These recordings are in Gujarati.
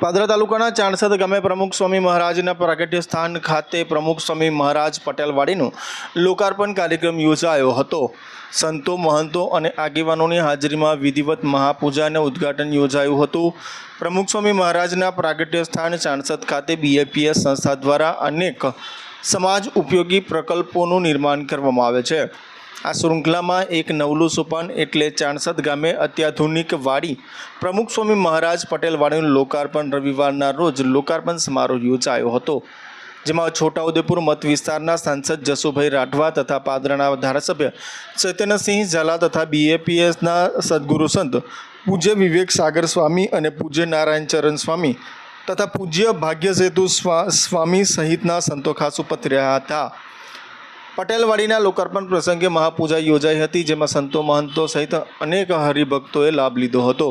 પાદરા તાલુકાના ચાણસદ ગામે પ્રમુખ સ્વામી મહારાજના પ્રાગટ્ય સ્થાન ખાતે પ્રમુખ સ્વામી મહારાજ પટેલવાડીનું લોકાર્પણ કાર્યક્રમ યોજાયો હતો. સંતો, મહંતો અને આગેવાનોની હાજરીમાં વિધિવત મહાપૂજા અને ઉદ્ઘાટન યોજાયું હતું. પ્રમુખ સ્વામી મહારાજના પ્રાગટ્ય સ્થાન ચાણસદ ખાતે બીએપીએસ સંસ્થા દ્વારા અનેક સમાજ ઉપયોગી પ્રકલ્પોનું નિર્માણ કરવામાં આવે છે. આ શૃંખલામાં એક નવલું સોપાન એટલે ચાણસદ ગામે અત્યાધુનિક વાડી. પ્રમુખ સ્વામી મહારાજ પટેલ વાડીનું લોકાર્પણ રવિવારના રોજ લોકાર્પણ સમારોહ યોજાયો હતો, જેમાં છોટાઉદેપુર મત વિસ્તારના સાંસદ જસુભાઈ રાઠવા તથા પાદરાના ધારાસભ્ય ચૈતન્યસિંહ ઝાલા તથા બીએપીએસના સદગુરુ સંત પૂજ્ય વિવેક સાગર સ્વામી અને પૂજ્ય નારાયણ ચરણ સ્વામી તથા પૂજ્ય ભાગ્યસેતુ સ્વા, સ્વામી સહિતના સંતો ખાસ ઉપસ્થિત રહ્યા હતા. પટેલવાડીના લોકાર્પણ પ્રસંગે મહાપૂજા યોજાઈ હતી, જેમાં સંતો મહંતો સહિત અનેક હરિભક્તોએ લાભ લીધો હતો.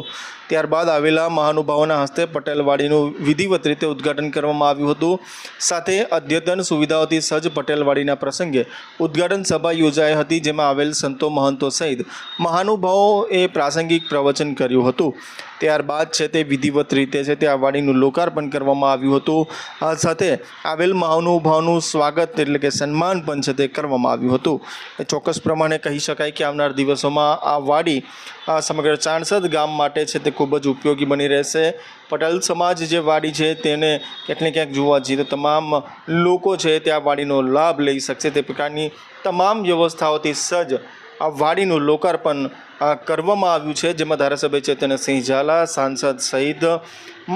ત્યારબાદ આવેલા મહાનુભાવોના હસ્તે પટેલવાડીનું વિધિવત રીતે ઉદ્ઘાટન કરવામાં આવ્યું હતું. સાથે અદ્યતન સુવિધાઓથી સજ્જ પટેલવાડીના પ્રસંગે ઉદ્ઘાટન સભા યોજાઈ હતી, જેમાં આવેલ સંતો મહંતો સહિત મહાનુભાવોએ પ્રાસંગિક પ્રવચન કર્યું હતું. ત્યારબાદ છે તે વિધિવત રીતે છે તે આ વાડીનું લોકાર્પણ કરવામાં આવ્યું હતું. આ સાથે આવેલ મહાનુભાવનું સ્વાગત એટલે કે સન્માન પણ છે તે કરવામાં આવ્યું હતું. એ ચોક્કસ પ્રમાણે કહી શકાય કે આવનાર દિવસોમાં આ વાડી, આ સમગ્ર ચાણસદ ગામ માટે છે તે ખૂબ જ ઉપયોગી બની રહેશે. પટેલ સમાજ જે વાડી છે તેને ક્યાંક ને ક્યાંક જોવા જઈએ તો તમામ લોકો છે તે આ વાડીનો લાભ લઈ શકશે. તે પ્રકારની તમામ વ્યવસ્થાઓથી સજ્જ આ વાડીનું લોકાર્પણ કરવામાં આવ્યું છે, જેમાં ધારાસભ્ય ચેતનસિંહ ઝાલા, સાંસદ સહિત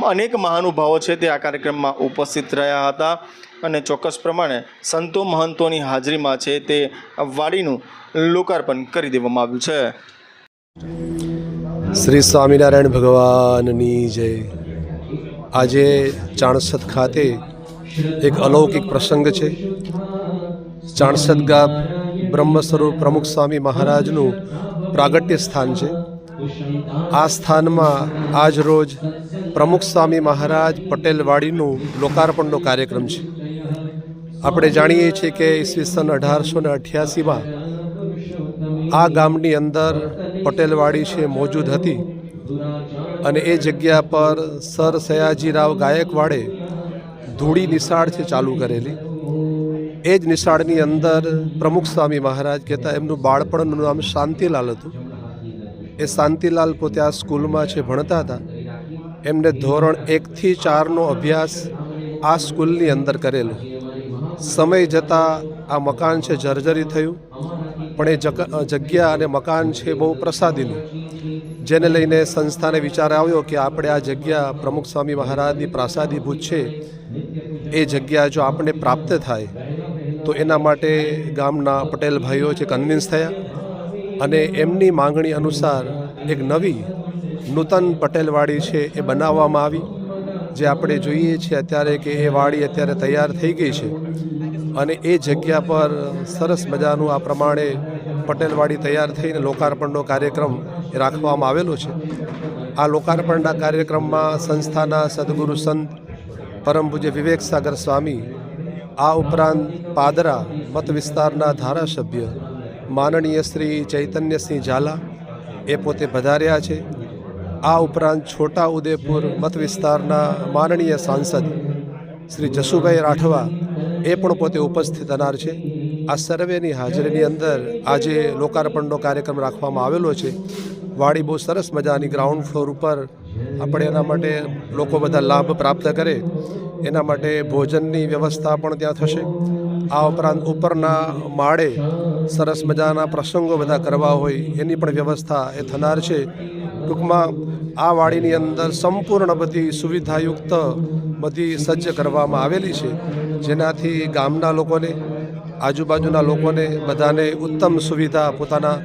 અનેક મહાનુભાવો છે તે આ કાર્યક્રમમાં ઉપસ્થિત રહ્યા હતા. અને ચોક્કસ પ્રમાણે સંતો મહંતોની હાજરીમાં છે તે વાડીનું લોકાર્પણ કરી દેવામાં આવ્યું છે. શ્રી સ્વામિનારાયણ ભગવાનની જય. આજે ચાણસદ ખાતે એક અલૌકિક પ્રસંગ છે. ચાણસદ ગામ બ્રહ્મ સ્વરૂપ પ્રમુખ સ્વામી મહારાજનું પ્રાગટ્ય સ્થાન છે. આ સ્થાનમાં આજ રોજ પ્રમુખ સ્વામી મહારાજ પટેલવાડીનું લોકાર્પણનો કાર્યક્રમ છે. આપણે જાણીએ છીએ કે ઈસવીસન અઢારસો ને અઠ્યાસીમાં આ ગામની અંદર પટેલવાડી છે મોજૂદ હતી અને એ જગ્યા પર સર સયાજીરાવ ગાયકવાડે ધૂળી નિશાળ છે ચાલુ કરેલી. એ જ નિશાળની અંદર પ્રમુખ સ્વામી મહારાજ કહેતા એમનું બાળપણનું નામ શાંતિલાલ હતું. એ શાંતિલાલ પોતે આ સ્કૂલમાં છે, ભણતા હતા. એમને ધોરણ એકથી ચારનો અભ્યાસ આ સ્કૂલની અંદર કરેલો. સમય જતાં આ મકાન છે, જર્જરી થયું. પણ એ જગ્યા અને મકાન છે બહુ પ્રસાદીનું. જેને લઈને સંસ્થાને વિચાર આવ્યો કે આપણે આ જગ્યા પ્રમુખ સ્વામી મહારાજની પ્રાસાદીભૂત છે. એ જગ્યા જો આપણને પ્રાપ્ત થાય તો એના માટે ગામના પટેલ ભાઈઓ છે કન્વિન્સ થયા અને એમની માંગણી અનુસાર એક નવી નૂતન પટેલવાડી છે, એ બનાવવામાં આવી. જે આપણે જોઈએ છીએ અત્યારે કે એ વાડી અત્યારે તૈયાર થઈ ગઈ છે અને એ જગ્યા પર સરસ મજાનું આ પ્રમાણે પટેલવાડી તૈયાર થઈને લોકાર્પણનો કાર્યક્રમ રાખવામાં આવેલો છે. આ લોકાર્પણના કાર્યક્રમમાં સંસ્થાના સદગુરુ સંત પરમ પૂજ્ય વિવેક સાગર સ્વામી આ ઉપરાંત પાદરા મત વિસ્તારના ધારાસભ્ય માનનીય શ્રી ચૈતન્યસિંહ ઝાલા એ પોતે પધાર્યા છે. આ ઉપરાંત છોટા ઉદેપુર મત વિસ્તારના માનનીય સાંસદ શ્રી જસુભાઈ રાઠવા એ પણ પોતે ઉપસ્થિત થનાર છે. આ સર્વેની હાજરીની અંદર આજે લોકાર્પણનો કાર્યક્રમ રાખવામાં આવેલો છે. વાડી બહુ સરસ મજાની ગ્રાઉન્ડ ફ્લોર ઉપર આપણે એના માટે લોકો બધા લાભ પ્રાપ્ત કરે. એના માટે ભોજનની વ્યવસ્થા પણ ત્યાં થશે. આ ઉપરાંત ઉપરના માળે સરસ મજાના પ્રસંગો બધા કરવા હોય એની પણ વ્યવસ્થા એ થનાર છે. ટૂંકમાં આ વાડીની અંદર સંપૂર્ણ બધી સુવિધાયુક્ત બધી સજ્જ કરવામાં આવેલી છે. જેનાથી ગામના લોકોને, આજુબાજુના લોકોને બધાને ઉત્તમ સુવિધા પોતાના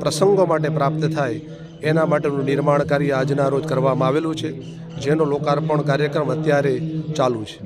પ્રસંગો માટે પ્રાપ્ત થાય. એના માટેનું નિર્માણ કાર્ય આજના રોજ કરવામાં આવેલું છે, જેનો લોકાર્પણ કાર્યક્રમ અત્યારે ચાલુ છે.